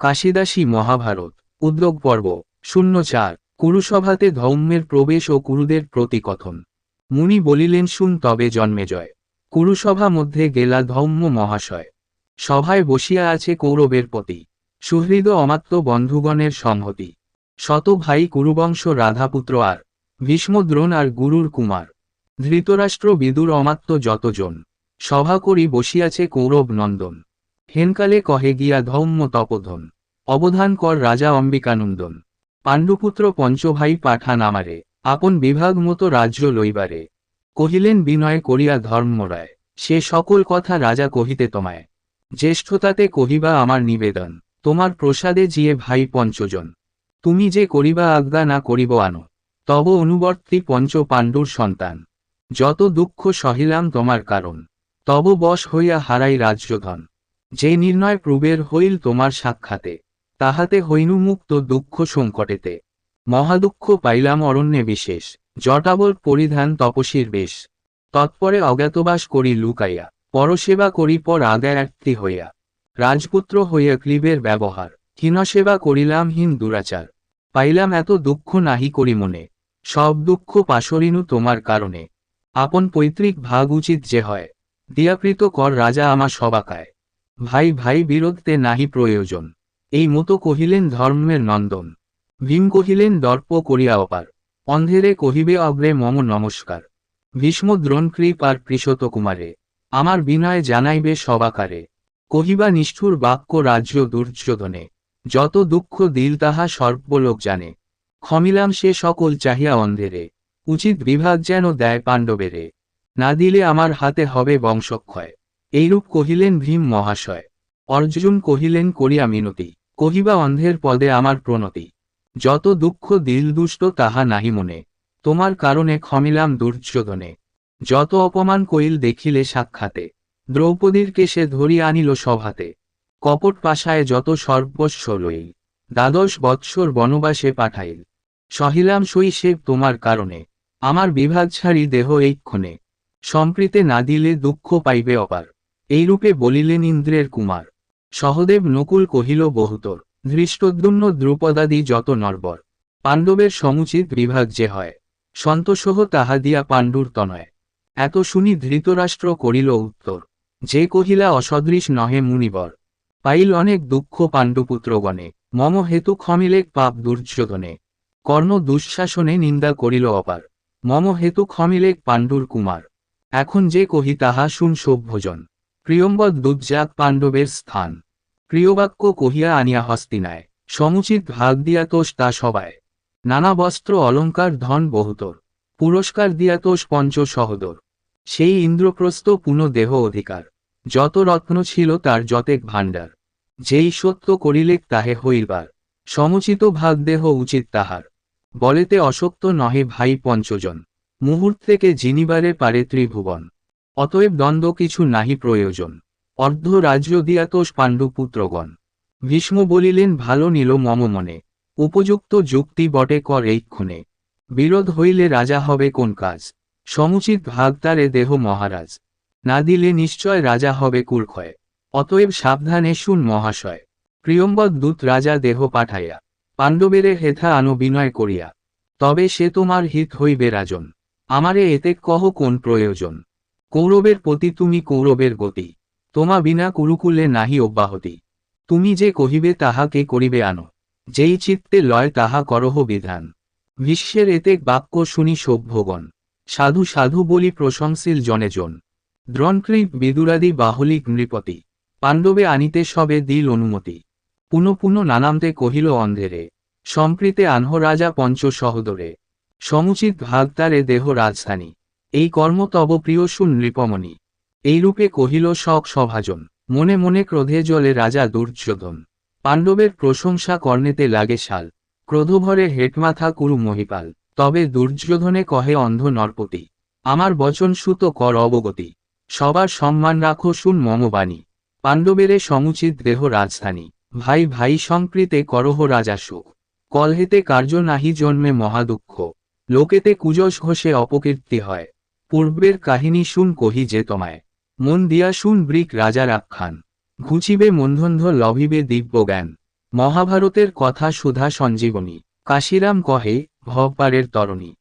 কাশিদাসী মহাভারত, উদ্যোগ পর্ব, শূন্য চার, কুরুসভাতে ধৌম্যের প্রবেশ ও কুরুদের প্রতিকথন। মুনি বলিলেন, শুন, তবে জন্মেজয় কুরুসভা মধ্যে গেলা ধৌম্য মহাশয়। সভায় বসিয়া আছে কৌরবের পতি, সুহৃদ অমাত্য বন্ধুগণের সংহতি। শত ভাই কুরুবংশ রাধাপুত্র আর ভীষ্মদ্রোণ আর গুরুর কুমার। ধৃতরাষ্ট্র বিদুর অমাত্য যতজন। সভা করি বসিয়াছে কৌরব নন্দন। হেনকালে কহে গিয়া ধৌম্য তপোধন। অবধান কর রাজা অম্বিকানন্দন। পাণ্ডুপুত্র পঞ্চভাই পাঠান আমারে, আপন বিভাগ মতো রাজ্য লইবারে। কহিলেন, বিনয় করিয়া ধর্মরায় সে সকল কথা রাজা কহিতে তোমায়। জ্যেষ্ঠতাতে কহিবা আমার নিবেদন, তোমার প্রসাদে জিয়ে ভাই পঞ্চজন। তুমি যে করিবা আজ্ঞা না করিব আনো, তব অনুবর্তী পঞ্চ পাণ্ডুর সন্তান। যত দুঃখ সহিলাম তোমার কারণ, তব বশ হইয়া হারাই রাজ্যধন। যে নির্ণয় প্রবের হইল তোমার সাক্ষাতে, তাহাতে হইনু মুক্ত দুঃখ সংকটেতে। মহাদুঃখ পাইলাম অরণ্যে বিশেষ, জটাবল পরিধান তপসীর বেশ। তৎপরে অজ্ঞাতবাস করি লুকাইয়া, পরসেবা করি পর আজ্ঞার্থী হইয়া। রাজপুত্র হইয়া ক্লীবের ব্যবহার হীনসেবা করিলাম হীন দুরাচার। পাইলাম এত দুঃখ নাহি করি মনে, সব দুঃখ পাশরিনু তোমার কারণে। আপন পৈতৃক ভাগ উচিত যে হয়, দিয়াকৃত কর রাজা আমার সবাকায়। ভাই ভাই বিরোধতে নাহি প্রয়োজন। এই মতো কহিলেন ধর্মের নন্দন। ভীম কহিলেন দর্প করিয়া অপার। অন্ধেরে কহিবে অগ্রে মম নমস্কার। ভীষ্ম দ্রোণকৃপ আর পৃষত কুমারে, আমার বিনয় জানাইবে সবাকারে। কহিবা নিষ্ঠুর বাক্য রাজ্য দুর্যোধনে, যত দুঃখ দিল তাহা সর্বলোক জানে। ক্ষমিলাম সে সকল চাহিয়া অন্ধেরে, উচিত বিভাগ যেন দেয় পাণ্ডবেরে। না দিলে আমার হাতে হবে বংশক্ষয়। এইরূপ কহিলেন ভীম মহাশয়। অর্জুন কহিলেন, করিয়া মিনতি। কহিবা অন্ধের পদে আমার প্রণতি। যত দুঃখ দিল দুষ্ট তাহা নাহি মনে। তোমার কারণে ক্ষমিলাম দুর্যোধনে। যত অপমান কইল দেখিলে সাক্ষাতে। দ্রৌপদীর কেশে ধরিয়া আনিল সভাতে। কপট পাশায় যত সর্বস্ব লইল। দ্বাদশ বৎসর বনবাসে পাঠাইল। সহিলাম শৈশেব তোমার কারণে। আমার বিভাগ ছাড়ি দেহ এইক্ষণে। সম্প্রীতে না দিলে দুঃখ পাইবে অপার। এইরূপে বলিলেন ইন্দ্রের কুমার, সহদেব নকুল কহিল, বহুতর, ধৃষ্টদ্যুম্ন দ্রুপদাদি যত নরবর, পাণ্ডবের সমুচিত বিভাগ যে হয়, সন্তোষহ তাহা দিয়া পাণ্ডুর তনয়। এত শুনি ধৃতরাষ্ট্র করিল উত্তর, যে কহিলা অসদৃশ নহে মুনিবর, পাইল অনেক দুঃখ পাণ্ডুপুত্রগণে, মম হেতু ক্ষমিলেক পাপ দুর্যোধনে, কর্ণ দুঃশাসনে নিন্দা করিল অপার, মম হেতু ক্ষমিলেক পাণ্ডুর কুমার, এখন যে কহি তাহা শুন সভ্যজন। প্রিয়ম্বদ দুর্যাক পাণ্ডবের স্থান। প্রিয়বাক্য কহিয়া আনিয়া হস্তিনায়, সমুচিত ভাগ দিয়া তোষ তা সবায়। নানা বস্ত্র অলঙ্কার ধন বহুতর, পুরস্কার দিয়া তোষ পঞ্চ সহদর। সেই ইন্দ্রপ্রস্থ পুনঃ দেহ অধিকার, যত রত্ন ছিল তার যতেক ভাণ্ডার। যেই সত্য করিলেক তাহে হইবার সমুচিত ভাগ দেহ উচিত তাহার। বলেতে অসক্ত নহে ভাই পঞ্চজন, মুহূর্ত থেকে জিনিবারে পারে ত্রিভুবন। অতএব দ্বন্দ্ব কিছু নাহি প্রয়োজন। অর্ধ রাজ্য দিয়াতোষ পাণ্ডুপুত্রগণ। ভীষ্ম বলিলেন, ভালো নিল মম মনে। উপযুক্ত যুক্তি বটে কর এইক্ষণে। বিরোধ হইলে রাজা হবে কোন কাজ? সমুচিত ভাগ তারে দেহ মহারাজ। না দিলে নিশ্চয় রাজা হবে কুলক্ষয় অতএব সাবধানে শুন মহাশয়। প্রিয়ম্বদ দূত রাজা দেহ পাঠাইয়া, পাণ্ডবেরে হেথা আনো বিনয় করিয়া, তবে সে তোমার হিত হইবে রাজন। আমারে এতে কহ কোন প্রয়োজন? কৌরবের প্রতি তুমি কৌরবের গতি। তোমা বিনা কুরুকুলে নাহি অব্যাহতি। তুমি যে কহিবে তাহাকে করিবে আনো। যেই চিত্তে লয় তাহা করহ বিধান। বিশ্বের এতে বাক্য শুনি সভ্যগণ। সাধু সাধু বলি প্রশংসিল জনেজন দ্রণকৃপ বিদুরাদি বাহলিক নৃপতি। পাণ্ডবে আনিতে সবে দিল অনুমতি। পুনঃ পুনঃ নানামতে কহিল অন্ধেরে। সম্প্রীতে আনহ রাজা পঞ্চ সহদরে সমুচিত ভাগ তারে দেহ রাজধানী। এই কর্ম তব প্রিয় শুন নৃপমণি। এইরূপে কহিল শক সভাজন, মনে মনে ক্রোধে জলে রাজা দুর্যোধন। পাণ্ডবের প্রশংসা কর্ণেতে লাগে শাল, ক্রোধভরে হেটমাথা কুরু মহিপাল, তবে দুর্যোধনে কহে অন্ধ নরপতি, আমার বচন সুত কর অবগতি, সবার সম্মান রাখো শুন মমবাণী। পাণ্ডবেরে সমুচিত দেহ রাজধানী, ভাই ভাই সংকৃতে করহ রাজা সুখ। কলহেতে কার্য নাহি জন্মে মহাদুঃখ লোকেতে কুজস ঘষে অপকীর্তি হয়। পূর্বের কাহিনী শুন কহি যে তোমায়। মন দিয়া শুন ব্রিক রাজার আখ্যান ঘুচিবে মন্ধন্ধ লভিবে দিব্য জ্ঞান। মহাভারতের কথা সুধা সঞ্জীবনী। কাশিরাম কহে ভবপারের তরণী।